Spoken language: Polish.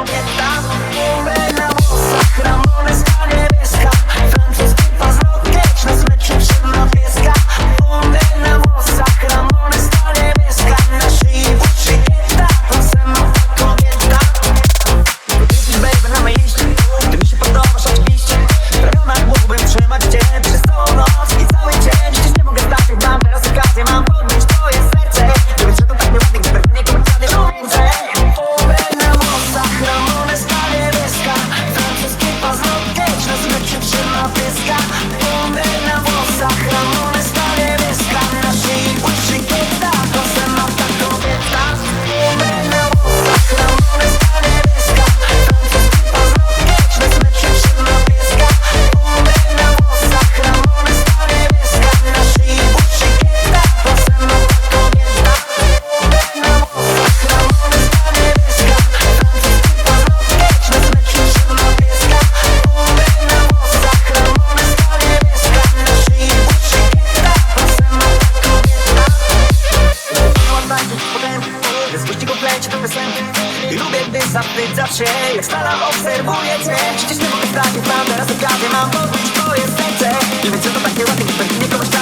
don't get Lubię, gdy zapytać się Jak stala obserwuję cię. Przecież nie mogę stracić, mam teraz odgadę Mam podbić twoje serce. Nie wiem, co to takie ładne, nie pewnie kogoś tak